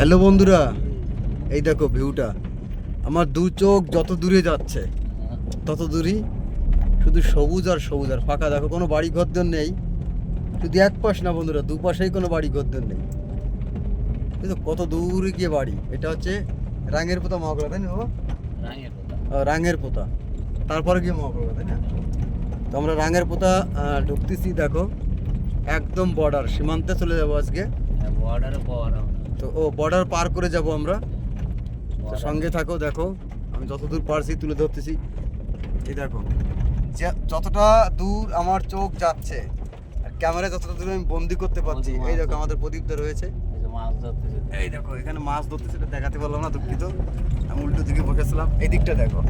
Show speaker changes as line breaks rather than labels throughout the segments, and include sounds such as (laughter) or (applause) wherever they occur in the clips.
Hello বন্ধুরা এই দেখো ভিউটা। আমার দু চোখ যত দূরে যাচ্ছে তত দূরই শুধু সবুজ আর সবুজ আর ফাঁকা। দেখো কোনো বাড়ি ঘরদর নেই। শুধু এক পাশ না বন্ধুরা দু পাশেই কোনো বাড়ি ঘরদর নেই। কিন্তু কত দূরে গিয়ে বাড়ি। এটা হচ্ছে রাঙের পোতা মহাকলা তাই না বাবা?
রাঙের
পোতা। তারপরে গিয়ে মহাকলা তাই না? তো আমরা রাঙের পোতা ঢুকতেছি দেখো একদম বর্ডার সীমান্তে চলে যাব আজকে।
বর্ডারে পাওয়ার
তো ও বর্ডার পার করে যাব আমরা। তো সঙ্গে থাকো দেখো আমি যতদূর পারছি তুলে ধরতেছি। এই দেখো যে যতটা দূর আমার চোখ যাচ্ছে আর ক্যামেরায় যতটা দূর আমি বন্দি করতে পারছি এই দেখো আমাদের প্রদীপটা রয়েছে। এই দেখো এখানে মাছ ধরতে সেটা দেখাতে পারলাম না দুঃখিত। আমি উল্টো দিকে বসেছিলাম এই দিকটা দেখো।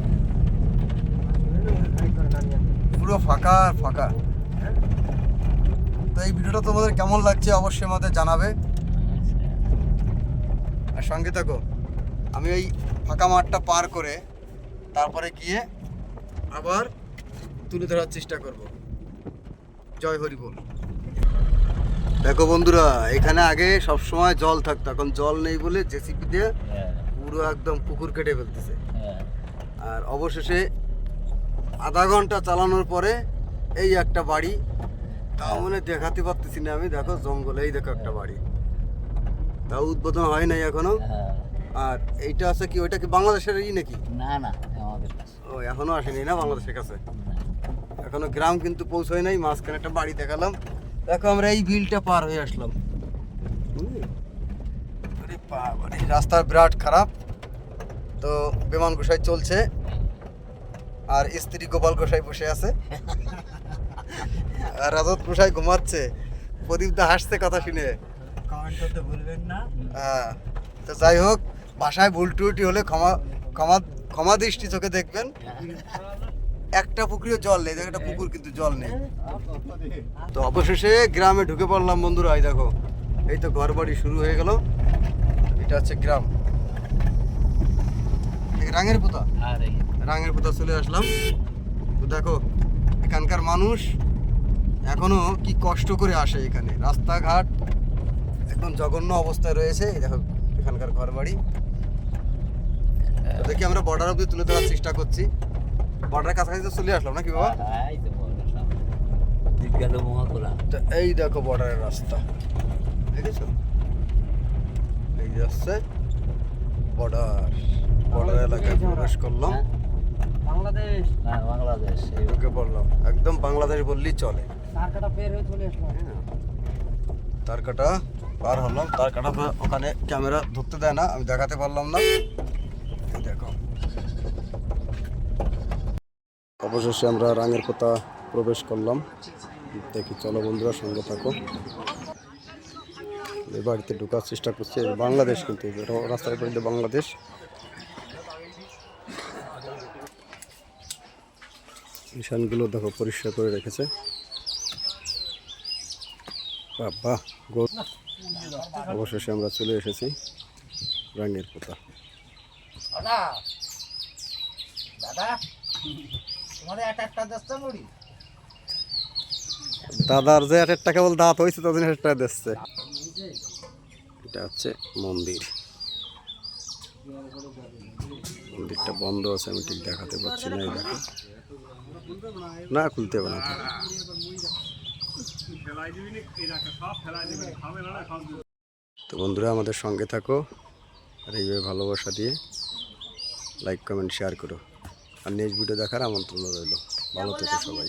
পুরো ফাঁকা আর ফাঁকা। তো এই ভিডিওটা তোমাদের কেমন লাগছে অবশ্যই আমাদের জানাবে। আর সঙ্গে থাকো আমি ওই ফাঁকা মাঠটা পার করে তারপরে গিয়ে আবার তুলে ধরার চেষ্টা করব। জয় হরি বল। দেখো বন্ধুরা এখানে আগে সব সময় জল থাকতো এখন জল নেই বলে জেসিপি দিয়ে
হ্যাঁ।
পুরো একদম পুকুর কেটে ফেলতেছে।
হ্যাঁ।
আর অবশেষে আধা ঘণ্টা চালানোর পরে এই একটা বাড়ি তাও মানে দেখাতে পারতেছি না আমি দেখো জঙ্গলে এই দেখো একটা বাড়ি। তাও উদ্বোধন হয় নাই এখনও?
হ্যাঁ।
আর এইটা আছে কি ওইটা কি বাংলাদেশের ই নাকি?
না না আমাদের কাছে।
ও এখনও আসেনি না বাংলাদেশের কাছে। এখনও গ্রাম কিন্তু পৌঁছয় নাই মাঝখানে একটা বাড়ি দেখালাম। দেখো আমরা এই বিলটা পার হয়ে আসলাম। বুঝলি? ওরে বাবারে, রাস্তা বিরাট খারাপ। তো বিমান গোসাই চলছে। আর স্ত্রী গোপাল গোসাই বসে আছে। (laughs) আর রাজত গোসাই ঘুমাচ্ছে। প্রদীপ দা হাসছে কথা শুনে।
কমেন্ট করতে ভুলবেন না।
হ্যাঁ তো যাই হোক বাসায় ভুল টুটি হলে ক্ষমা ক্ষমা ক্ষমা দৃষ্টি চোখে দেখবেন। একটা পুকুরেও জল নেই দেখো একটা পুকুর কিন্তু জল নেই। তো অবশেষে গ্রামে ঢুকে পড়লাম বন্ধুরা এই দেখো এই তো ঘর বাড়ি শুরু হয়ে গেল। এটা হচ্ছে গ্রাম। রাঙের পোতা?
আর
রাঙের পোতা চলে আসলাম। তো দেখো এখানকার মানুষ এখনও কি কষ্ট করে আসে এখানে। রাস্তাঘাট একদম জঘন্য অবস্থায় রয়েছে। দেখো এখানকার ঘর বাড়ি দেখি আমরা বর্ডার অব্দি তুলে ধরার চেষ্টা করছি। বর্ডারের কাছাকাছি তো চলে আসলাম নাকি বাবা?
হ্যাঁ, এই তো
এই দেখো বর্ডারের রাস্তা। দেখেছ? এই যাচ্ছে বর্ডার বর্ডার এলাকায় প্রবেশ করলাম।
হ্যাঁ? বাংলাদেশ। না বাংলাদেশ এই
ঢুকে পড়লাম। একদম বাংলাদেশ বললেই চলে।
তারকাটা বের হয়ে চলে আসলাম।
তার কাটা পার হলাম। তার কাটা ওখানে ক্যামেরা ধরতে দেয় না, আমি দেখাতে পারলাম না। দেখো। অবশেষে আমরা রাঙের কথা প্রবেশ করলাম। দেখি, চলো বন্ধুরা, সঙ্গে থাকো। এই বাড়িতে ঢোকার চেষ্টা করছি। বাংলাদেশ কিন্তু রাস্তার বাড়িতে বাংলাদেশ। নিশানগুলো দেখো, পরিষ্কার করে রেখেছে। বাবা গো অবশেষে আমরা চলে এসেছি রাঙের পোতা। দাদার যে একটা কেবল দাঁত হয়েছে তাদের একটা দিচ্ছে এটা হচ্ছে মন্দির। মন্দিরটা বন্ধ আছে আমি ঠিক দেখাতে পারছি না না খুলতে হবে না। তো বন্ধুরা, আমাদের সঙ্গে থাকো আর এইভাবে ভালোবাসা দিয়ে লাইক কমেন্ট শেয়ার করো। আর নেক্সট ভিডিও দেখার আমন্ত্রণ রইল। ভালো থেকো সবাই।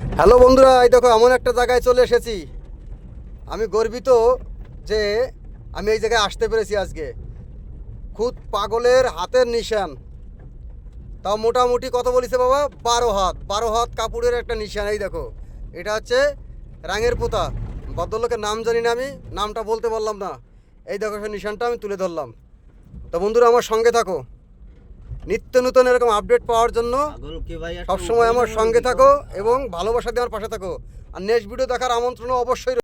হ্যালো বন্ধুরা, এই দেখো, এমন একটা জায়গায় চলে এসেছি। আমি গর্বিত যে আমি এই জায়গায় আসতে পেরেছি আজকে। খুদ পাগলের হাতের নিশান। তাও মোটামুটি কত বলিছে বাবা, বারো হাত। বারো হাত কাপড়ের একটা নিশান, এই দেখো। এটা হচ্ছে রাঙের পোতা। ভদ্রলোকের নাম জানি না আমি নামটা বলতে পারলাম না। এই দেখো সে নিশানটা আমি তুলে ধরলাম। তো বন্ধুরা আমার সঙ্গে থাকো। নিত্য নতুন এরকম আপডেট পাওয়ার জন্য সবসময় আমার সঙ্গে থাকো এবং ভালোবাসা দিয়ে আমার পাশে থাকো। আর নেক্সট ভিডিও দেখার আমন্ত্রণ অবশ্যই।